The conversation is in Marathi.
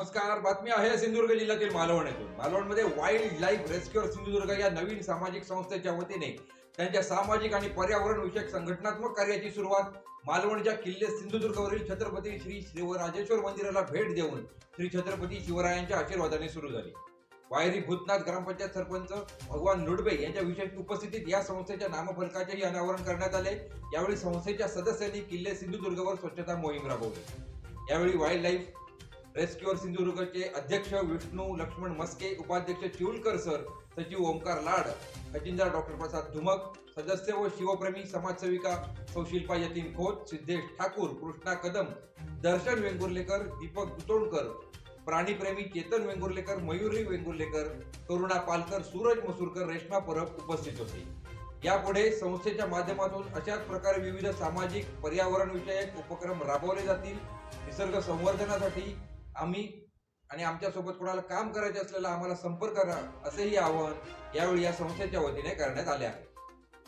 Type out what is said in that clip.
नमस्कार बातमी आहे सिंधुदुर्ग जिल्ह्यातील मालवण येथून. मालवणमध्ये वाईल्ड लाईफ रेस्क्युअर सिंधुदुर्ग या नवीन सामाजिक संस्थेच्या वतीने त्यांच्या सामाजिक आणि पर्यावरण विषयक संघटनात्मक कार्याची सुरुवात मालवणच्या किल्ले सिंधुदुर्गवरील छत्रपती श्री शिवराजेश्वर मंदिराला भेट देऊन श्री छत्रपती शिवरायांच्या आशीर्वादाने सुरू झाली. वायरी भूतनाथ ग्रामपंचायत सरपंच भगवान नुडबे यांच्या विशेष उपस्थितीत या संस्थेच्या नामफलकाचेही अनावरण करण्यात आले. यावेळी संस्थेच्या सदस्यांनी किल्ले सिंधुदुर्गवर स्वच्छता मोहीम राबवली. यावेळी वाईल्ड लाईफ रेस्क्युअर सिंधुदुर्गचे अध्यक्ष विष्णू लक्ष्मण मस्के उपाध्यक्ष चिवलकर सर सचिव ओमकार लाड खजिनदार डॉक्टर प्रसाद धुमक सदस्य व शिवप्रेमी समाजसेविका सौशिल्पा यतीन खोत सिद्धेश ठाकूर कृष्णा कदम दर्शन वेंगुर्लेकर दीपक दुतोंडकर प्राणीप्रेमी चेतन वेंगुर्लेकर मयुरी वेंगुर्लेकर करुणा पालकर सूरज मसूरकर रेश्मा परब उपस्थित होते. यापुढे संस्थेच्या माध्यमातून अशाच प्रकारे विविध सामाजिक पर्यावरण विषयक उपक्रम राबवले जातील. निसर्ग संवर्धनासाठी आम्ही आणि आमच्यासोबत कोणाला काम करायचे असलेला आम्हाला संपर्क करा असेही आवाहन यावेळी या संस्थेच्या वतीने करण्यात आले आहे.